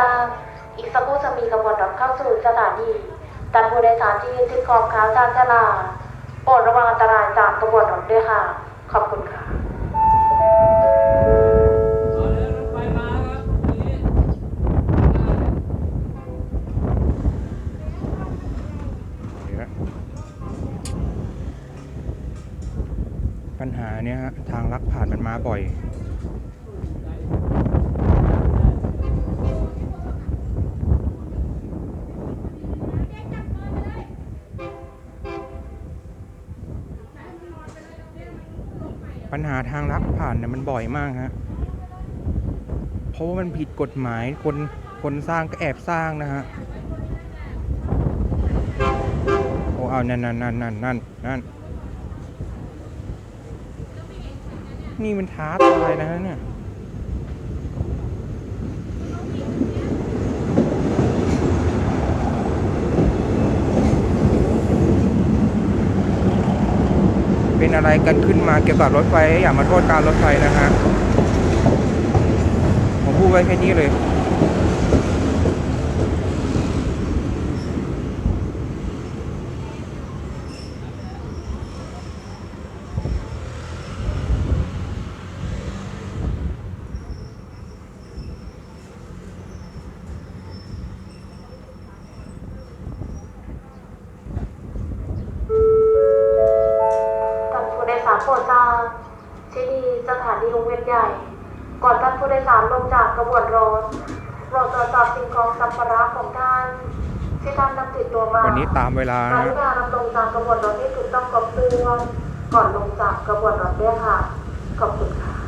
จ้าอีกสักครู่จะมีกระบวนรถเข้าสู่สถานีตัดผู้โดยสารที่ยืนติดขอบขาวจานจราโปรดระวังอันตรายจากกระบวนรถด้วยค่ะ ขอบคุณค่ะปัญหาเนี้ยฮะทางลักผ่านมันมาบ่อย ปัญหาทางลักผ่านเนี่ยมันบ่อยมากฮะเพราะว่ามันผิดกฎหมายคนคนสร้างก็แอบสร้างนะฮะโอ้เอานั่นนั่นนั่นนั่นนั่นนั่นนี่มันท้าตายนะฮะเนี่ย เป็นอะไรกันขึ้นมาเกี่ยวกับรถไฟอย่ามาโทษการรถไฟนะฮะผมพูดไว้แค่นี้เลย ท่านผู้ โดยสารโปรดทราบที่นี่สถานีวงเวียนใหญ่ ก่อนท่านผู้โดยสารลงจากกระบวนรถโปรดตรวจสอบสิ่งของสัมภาระของท่านที่ท่านนำติดตัวมาวันนี้ตามเวลาการนะที่การนำลงจากกระบวนรถที่ถูกต้องครบถ้วนก่อนลงจากกระบวนรถด้วยค่ะ ขอบคุณค่ะ